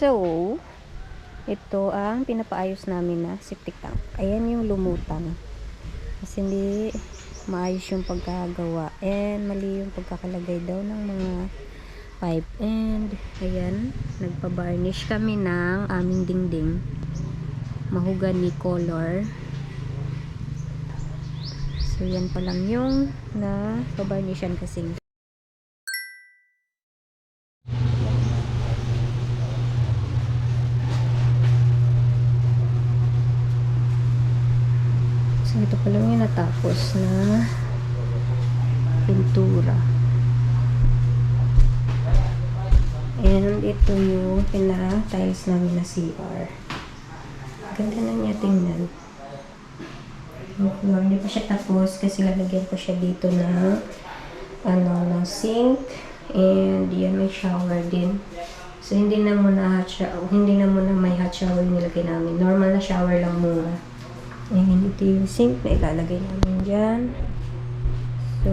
So, ito ang pinapaayos namin na septic tank. Ayan yung lumutang. Kasi hindi maayos yung pagkagawa. And mali yung pagkakalagay daw ng mga pipe. And, ayan, nagpa-varnish kami ng aming dingding. Mahogany color. So, yan pa lang yung na pabarnishan kasi So, ito pa lang yung natapos na pintura. And ito yung pina-tiles namin na CR. Ganda na niya tingnan. Yung floor, hindi pa siya tapos kasi lalagyan ko siya dito ng ano, ng sink. And yan, may shower din. So, hindi na muna hot shower, hindi na muna may hot shower yung nilagay namin. Normal na shower lang muna. Ayan, ito yung sink na ilalagay namin dyan. So,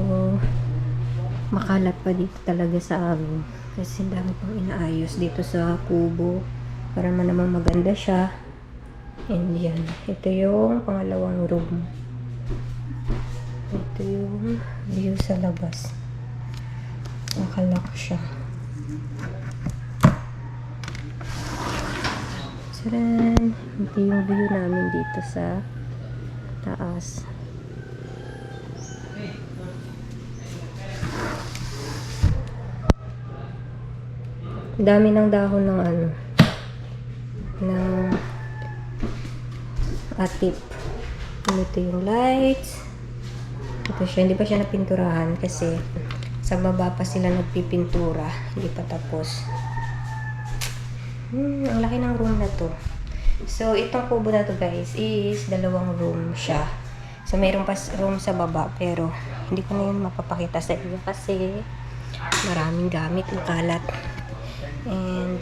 makalat pa dito talaga sa amin. Kasi dami pang inaayos dito sa kubo. Para man naman maganda siya. And yan. Ito yung pangalawang room. Ito yung view sa labas. Nakalock siya. Taran! Ito yung view namin dito sa taas. Dami ng dahon ng ano ng atip. Ito yung lights. Ito siya. Hindi pa siya napinturahan kasi sa baba pa sila nagpipintura. Hindi pa tapos. Hmm, ang laki ng room na to. So, itong kubo na to guys is dalawang room siya. So, mayroon pa room sa baba pero hindi ko na yun mapapakita sa inyo kasi maraming gamit ang kalat. And,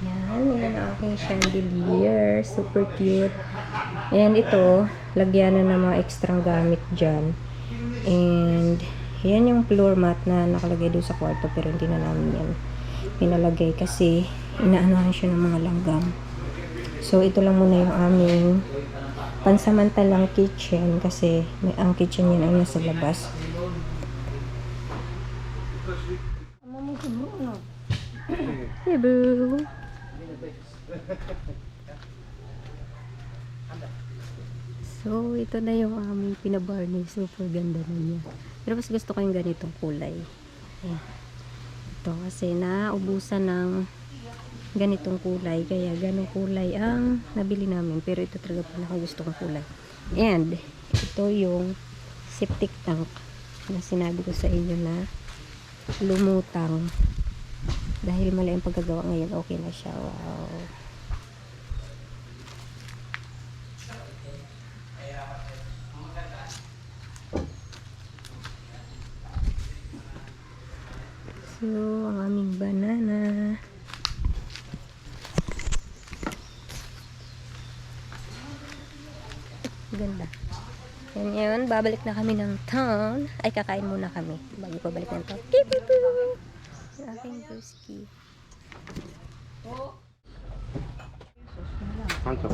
yan, yan ang aking chandelier. Super cute. And ito, lagyan na ng mga extrang gamit dyan. And, yan yung floor mat na nakalagay doon sa kwarto pero hindi na namin yan pinalagay kasi inaanohan siya ng mga langgam. So, ito lang muna yung aming pansamantalang kitchen kasi may, ang kitchen niya ay nasa labas. Hey, boo! So, ito na yung aming pinabarney. Super ganda na niya. Pero mas gusto ko yung ganitong kulay. Ayan. Ito kasi naubusan ng ganitong kulay. Kaya ganong kulay ang nabili namin. Pero ito talaga pinaka gusto kong kulay. And, ito yung septic tank na sinabi ko sa inyo na lumutang. Dahil mali ang pagkagawa ngayon, okay na siya. Wow. So, ang aming banana. Ganda. Yun, babalik na kami ng town. Ay, kakain muna kami bago pabalik ng town. Pipipu! Yung aking broski. Quanto?